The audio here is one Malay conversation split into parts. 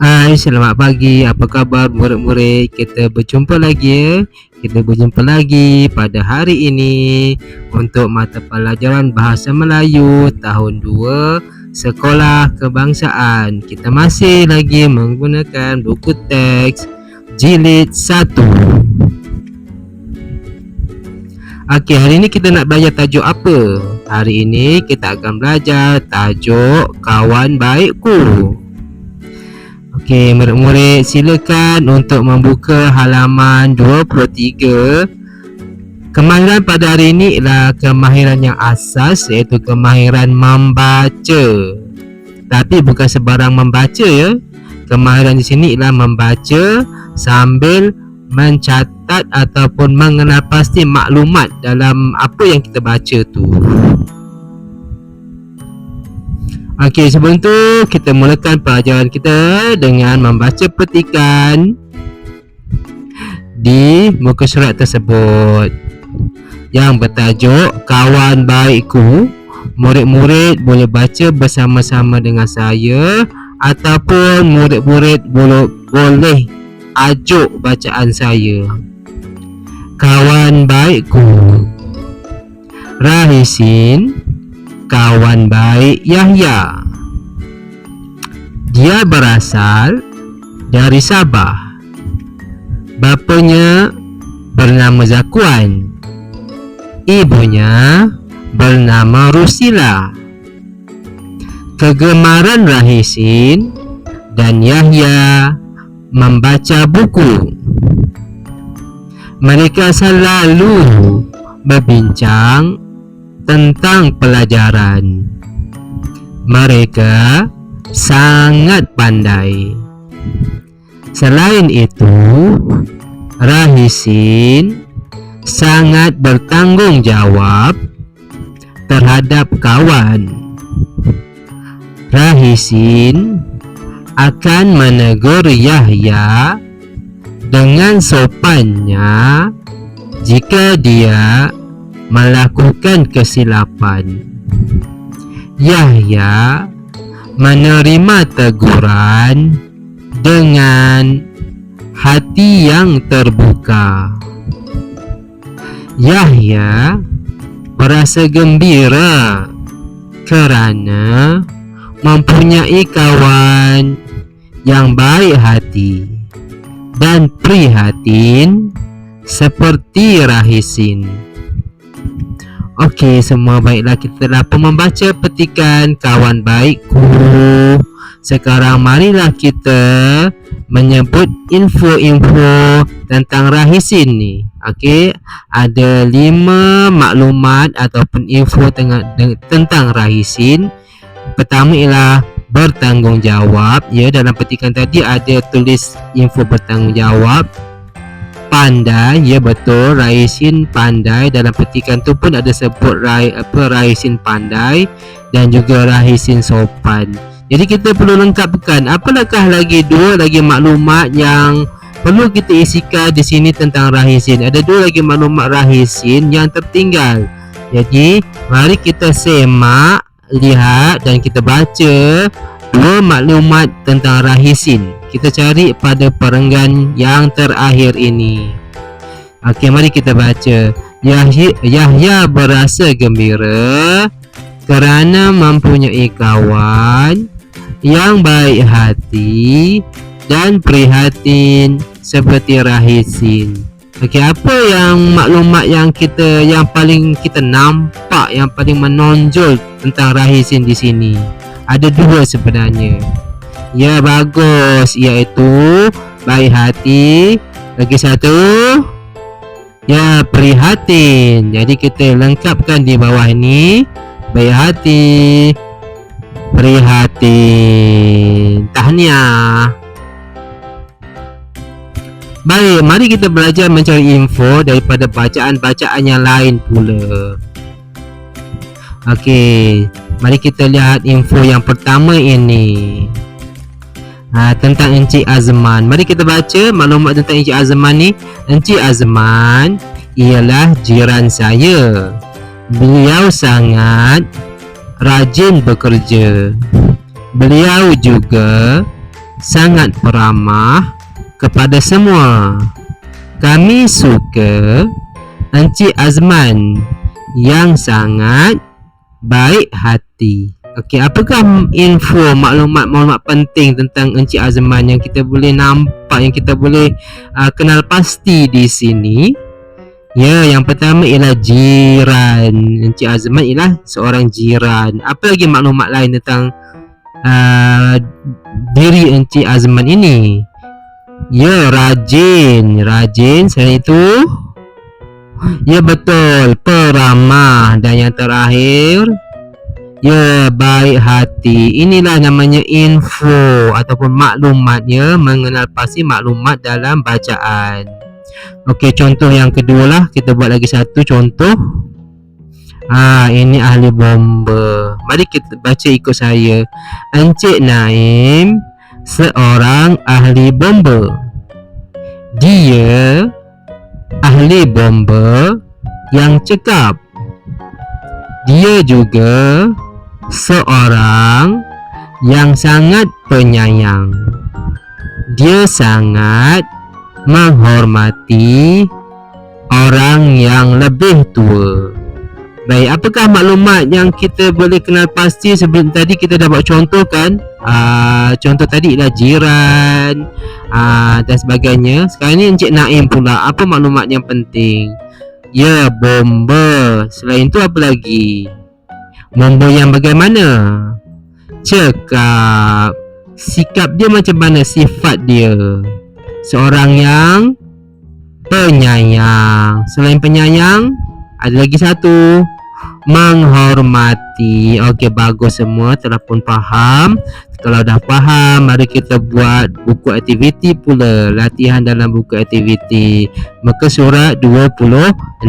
Hai, selamat pagi. Apa khabar murid-murid? Kita berjumpa lagi ya. Kita berjumpa lagi pada hari ini untuk mata pelajaran Bahasa Melayu tahun 2 Sekolah Kebangsaan. Kita masih lagi menggunakan buku teks jilid 1. Okey, hari ini kita nak belajar tajuk apa? Hari ini kita akan belajar tajuk kawan baikku. Okey, murid-murid silakan untuk membuka halaman 23. Kemahiran pada hari ini ialah kemahiran yang asas iaitu kemahiran membaca. Tapi bukan sebarang membaca ya. Kemahiran di sini ialah membaca sambil mencatat ataupun mengenal pasti maklumat dalam apa yang kita baca tu. Okey, sebelum tu kita mulakan pelajaran kita dengan membaca petikan di muka surat tersebut yang bertajuk Kawan Baikku. Murid-murid boleh baca bersama-sama dengan saya ataupun murid-murid boleh boleh ajuk bacaan saya. Kawan baikku. Rahisin kawan baik Yahya. Dia berasal dari Sabah. Bapanya bernama Zakuan. Ibunya bernama Rusila. Kegemaran Rahisin dan Yahya membaca buku. Mereka selalu berbincang tentang pelajaran. Mereka sangat pandai. Selain itu, Rahisin sangat bertanggungjawab terhadap kawan. Rahisin akan menegur Yahya dengan sopannya jika dia melakukan kesilapan. Yahya menerima teguran dengan hati yang terbuka. Yahya merasa gembira kerana mempunyai kawan yang baik hati dan prihatin seperti Rahisin. Okey, semua baiklah kita telah pun membaca petikan kawan baikku. Sekarang marilah kita menyebut info-info tentang Rahisin ni. Okey, ada lima maklumat ataupun info tengah, tentang Rahisin. Pertama ialah bertanggungjawab. Ya, dalam petikan tadi ada tulis info bertanggungjawab pandai ya betul. Raisin pandai. Dalam petikan tu pun ada sebut Rai, apa Raisin pandai dan juga Raisin sopan. Jadi kita perlu lengkapkan apalagi lagi dua lagi maklumat yang perlu kita isikan di sini tentang Rahisin ada dua lagi maklumat Rahisin yang tertinggal. Jadi mari kita semak lihat dan kita baca dua maklumat tentang Rahisin kita cari pada perenggan yang terakhir ini. Okey, mari kita baca. Yahya, berasa gembira kerana mempunyai kawan yang baik hati dan prihatin seperti Rahisin. Okey, apa yang maklumat yang kita yang paling kita nampak yang paling menonjol tentang Rahisin di sini? Ada dua sebenarnya. Ya bagus. Iaitu baik hati. Lagi satu. Ya prihatin. Jadi kita lengkapkan di bawah ini. Baik hati. Prihatin. Tahniah. Baik, mari kita belajar mencari info daripada bacaan-bacaan yang lain pula. Okey, mari kita lihat info yang pertama ini ha, tentang Encik Azman. Mari kita baca maklumat tentang Encik Azman ni. Encik Azman ialah jiran saya. Beliau sangat rajin bekerja. Beliau juga sangat peramah kepada semua. Kami suka Encik Azman yang sangat baik hati. Okey, apakah info maklumat-maklumat penting tentang Encik Azman yang kita boleh nampak yang kita boleh uh, kenal pasti di sini? Ya, yang pertama ialah jiran. Encik Azman ialah seorang jiran. Apa lagi maklumat lain tentang uh, diri Encik Azman ini? Ya, rajin. Rajin selain itu Ya betul, peramah dan yang terakhir Ya, baik hati. Inilah namanya info ataupun maklumat ya, mengenal pasti maklumat dalam bacaan. Okey, contoh yang kedua lah. Kita buat lagi satu contoh. Ah, ini ahli bomba. Mari kita baca ikut saya. Encik Naim seorang ahli bomba. Dia ahli bomba yang cekap. Dia juga seorang yang sangat penyayang. Dia sangat menghormati orang yang lebih tua. Baik, apakah maklumat yang kita boleh kenal pasti sebelum tadi kita dah buat contoh kan? Uh, contoh tadi ialah jiran uh, dan sebagainya. Sekarang ni Encik Naim pula, apa maklumat yang penting? Ya, bomba. Selain itu apa lagi? Nombor yang bagaimana? Cekap Sikap dia macam mana? Sifat dia? Seorang yang penyayang. Selain penyayang Ada lagi satu. Menghormati. Okey bagus semua. Telah pun faham. Kalau dah faham Mari kita buat buku aktiviti pula. Latihan dalam buku aktiviti. Maka surat 26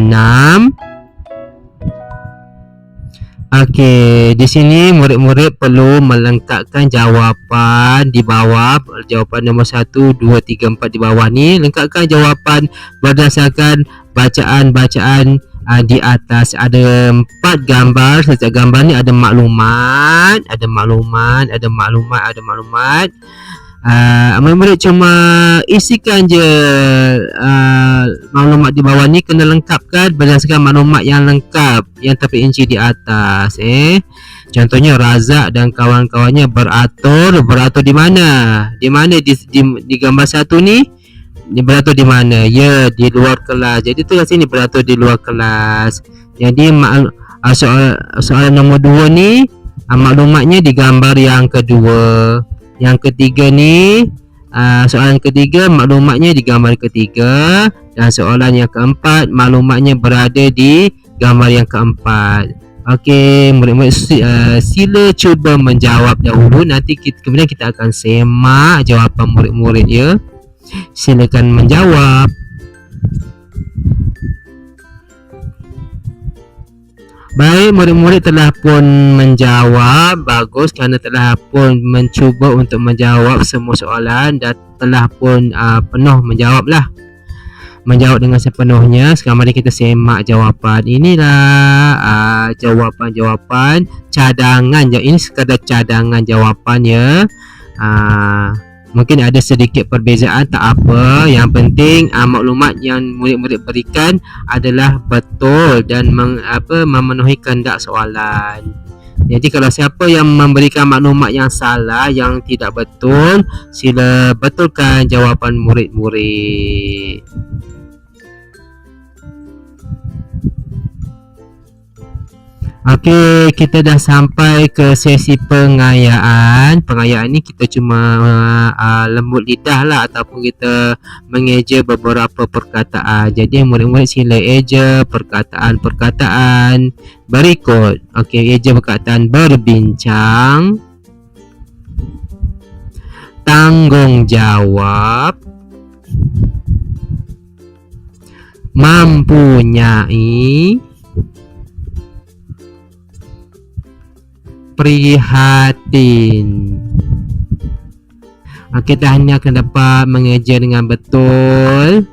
Okey, di sini murid-murid perlu melengkapkan jawapan di bawah. Jawapan nombor 1 2 3 4 di bawah ni. Lengkapkan jawapan berdasarkan bacaan-bacaan uh, di atas. Ada empat gambar. Setiap gambar ni ada maklumat ada maklumat ada maklumat ada maklumat. Uh, murid cuma isikan je uh, maklumat di bawah ni kena lengkapkan berdasarkan maklumat yang lengkap yang terperinci di atas eh. Contohnya Razak dan kawan-kawannya beratur beratur di mana? Di mana di, di, di gambar satu ni? Di beratur di mana? Ya di luar kelas. Jadi tu kat sini beratur di luar kelas. Jadi mak, uh, soal, soalan nombor dua ni uh, maklumatnya di gambar yang kedua. Yang ketiga ni uh, soalan ketiga maklumatnya di gambar ketiga dan soalan yang keempat maklumatnya berada di gambar yang keempat Okey, murid-murid uh, sila cuba menjawab dahulu nanti kita, kemudian kita akan semak jawapan murid-murid ya. Silakan menjawab. Baik, murid-murid telah pun menjawab Bagus kerana telah pun mencuba untuk menjawab semua soalan Dan telah pun uh, penuh menjawab lah Menjawab dengan sepenuhnya. Sekarang mari kita semak jawapan Inilah. Uh, jawapan-jawapan cadangan Ini sekadar cadangan jawapan ya uh, Mungkin ada sedikit perbezaan tak apa. Yang penting uh, maklumat yang murid-murid berikan adalah betul dan meng, apa memenuhi kehendak soalan. Jadi kalau siapa yang memberikan maklumat yang salah yang tidak betul sila betulkan jawapan murid-murid. Okey, kita dah sampai ke sesi pengayaan. Pengayaan ni kita cuma uh, lembut lidah lah ataupun kita mengeja beberapa perkataan. Jadi murid-murid sila eja perkataan-perkataan berikut. Okey, eja perkataan berbincang. Tanggungjawab. Mempunyai. Prihatin Kita hanya akan dapat mengejar dengan betul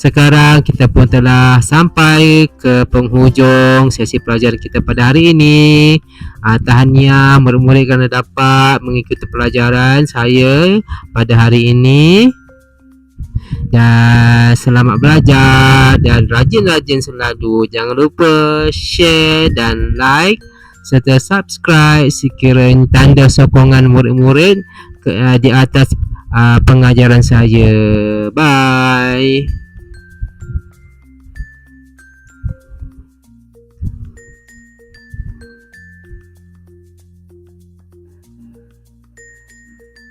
sekarang kita pun telah sampai ke penghujung sesi pelajaran kita pada hari ini. Uh, tahniah murid-murid kerana dapat mengikuti pelajaran saya pada hari ini. Dan selamat belajar dan rajin-rajin selalu. Jangan lupa share dan like serta subscribe sekiranya tanda sokongan murid-murid ke, uh, di atas uh, pengajaran saya. Bye.